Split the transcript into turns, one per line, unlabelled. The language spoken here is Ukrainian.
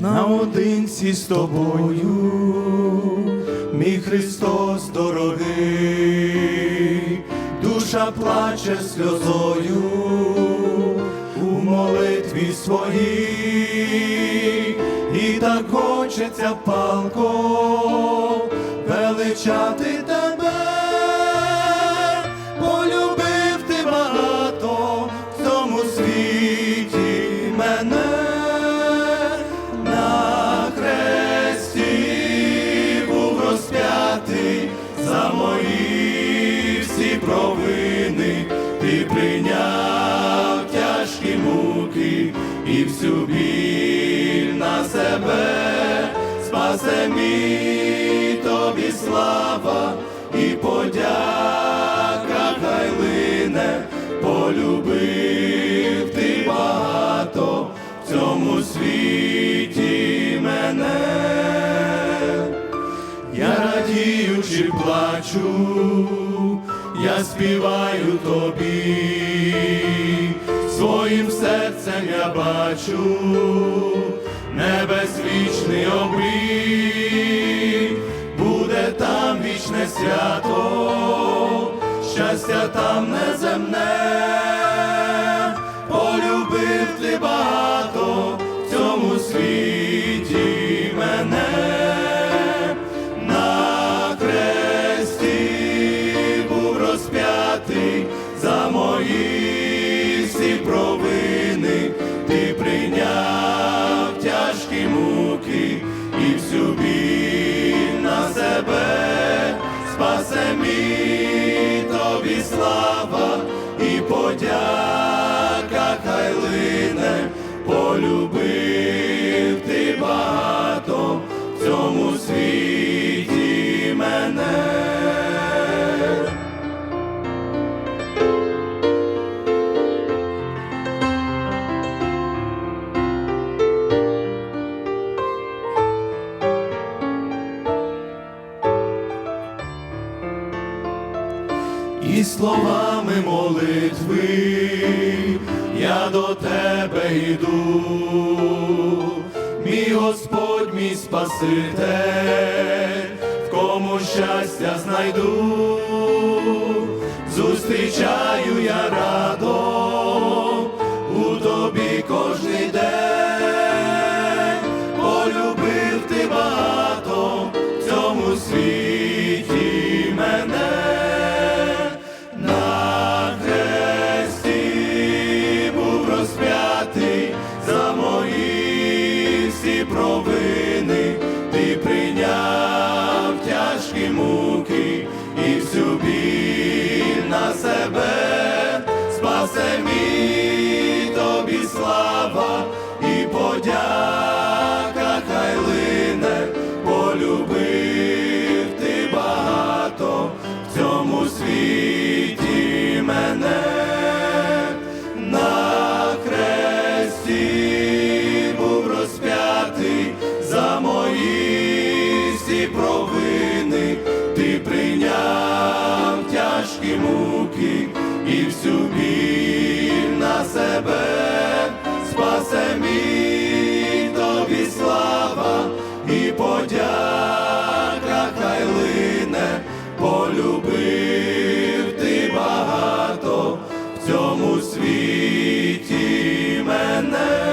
наодинці з тобою, мій Христос дорогий, душа плаче сльозою у молитві своїй, і так хочеться палко величати тебе, прийняв тяжкі муки і всю біль на себе, спасе мій тобі слава і подяка хай лине, полюбив ти багато в цьому світі мене. Я радію чи плачу, я співаю тобі, своїм серцем я бачу небес вічний обрій, буде там вічне свято, щастя там неземне, полюбив ти багато розп'ятий за мої всі провини, ти прийняв тяжкі муки і всю біль на себе, спасе мій тобі слава і подяка хай лине, полюбив І словами молитви я до тебе йду, мій Господь, мій Спаситель, в кому щастя знайду, зустрічаю я радо всі провини, ти прийняв тяжкі муки і всю біль на себе, спасе мій тобі слава і подяка всі провини, ти прийняв тяжкі муки і всю біль на себе. Спасе мій тобі слава і подяка хай лине, полюбив ти багато в цьому світі мене.